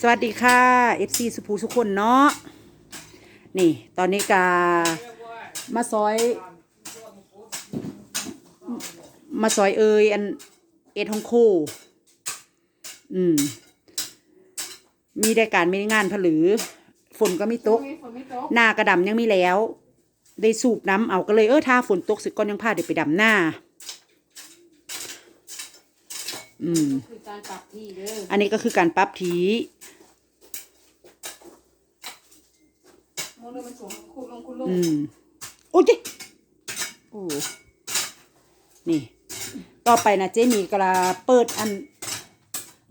สวัสดีค่ะ FC สุภูสุคนเนาะนี่ ตอนนี้กามาซอย มาซอยเอยอันเอ็ดฮองโค อืม มีได้การมีงานผลือ ฝนก็ไม่ตกฝนไม่ตกหน้ากระดำยังมีแล้ว ได้สูบน้ำเอาก็เลยเออถ้าฝนตกสิก่อนยังพาเดี๋ยวไปดำหน้า อืม คือการปรับที่เด้ออันนี้ก็คือการปรับทีโมเดลมันสูงคูณลงคูณลงอืมโอ้ยเจ๊โอ้นี่ ต่อไปนะเจมีกระเปิดอัน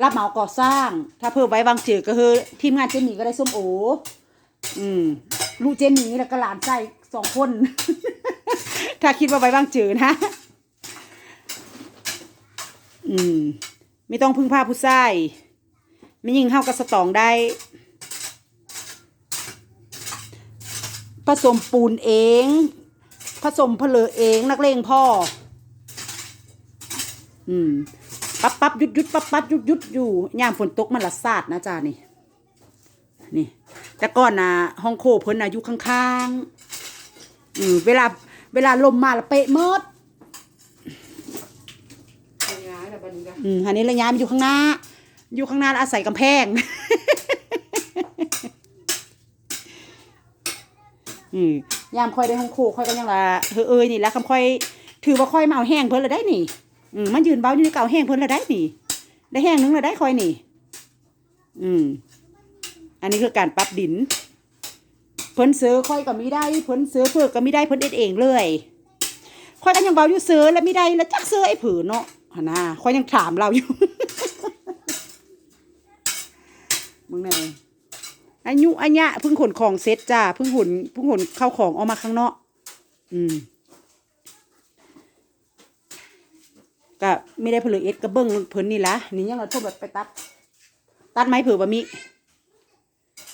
รับเหมาก่อสร้าง ถ้าเพิ่มไว้วางจือก็คือทีมงานเจมีก็ได้ส้มโออืมลูกเจมีแล้วก็หลานใจสองคน ถ้าคิดว่าไว้วางจือนะ อืม ไม่ต้องพึ่งพาผู้ชายไม่ยิงเข้ากับสตองได้ ผสมปูนเอง ผสมเพลอเองนักเลงพ่อ อืม ปั๊บปั๊บยุดยุดปั๊บปั๊บยุดยุดอยู่ยามฝนตกมันละซาดนะจ๊ะนี่ นี่ แต่ก่อนนะห้องโคเพิ่นอายุข้างๆ อืม เวลา เวลาลมมาละเปะเมิด เป็นยังไงแต่ บันนี้ก็อืมอันนี้ระยะมันอยู่ข้างหน้า อยู่ข้างหน้าแล้วอาศัยกำแพง อืมยามค่อยได้ห้องโคค่อยก็ยังละเฮอเอ้ยนี่แหละคำค่อย ถือว่าค่อยมาเอาแห้งเพิ่นละได้นี่ อืมมันยืนเบาอยู่ในเก่าแห้งเพิ่นละได้นี่ ได้แห้งนึงละได้ค่อยนี่ อืม อันนี้คือการปรับดิน เพิ่นซื้อค่อยก็มีได้เพิ่นซื้อเพื่อก็มีได้เพิ่นเอ็ดเองเลยค่อยก็ยังเบาอยู่ซื้อแล้วม่ได้แล้วจักซื้อไอ้ผือเนาะ หนน่าค่อยยังถามเราอยู่ มึงเนี่ยอายุอันยะเพิ่งขนของเซ็ตจ้าเพิ่งขนเพิ่งขนเข้าของออกมาข้างนอก อืมก็ไม่ได้ผลึกเอ็ดกระเบื้องเพิ่นนี่ละนี่ยังเราทุบแบบไปตัด ตัดไม้เผือบะมิ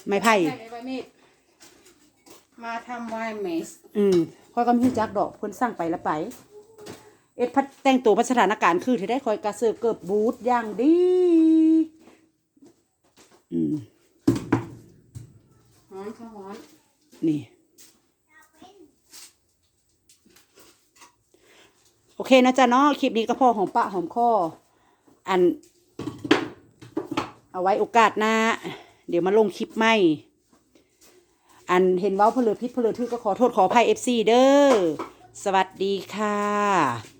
ไม้ไผ่ใช่ไหมใบมีดมาทำไวน์เมสอืมคอยก็มีจักดอกเพิ่นสั่งไปแล้วไป เอ็ดพัดแต่งตัวพัสถานการณ์คือที่ได้คอยกระเสือเกิบบูทอย่างดีอืมฮ้อนข้าวฮ้อนนี่ โอเคนะจ๊ะเนาะคลิปนี้ก็พอหอมปะหอมคออัน เอาไว้โอกาสหน้า เดี๋ยวมาลงคลิปใหม่ อันเห็นว้าเพลือพิษเพลือทื่อก็ขอโทษขออภัยเอฟซีเด้อ สวัสดีค่ะ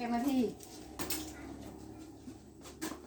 แกมาที่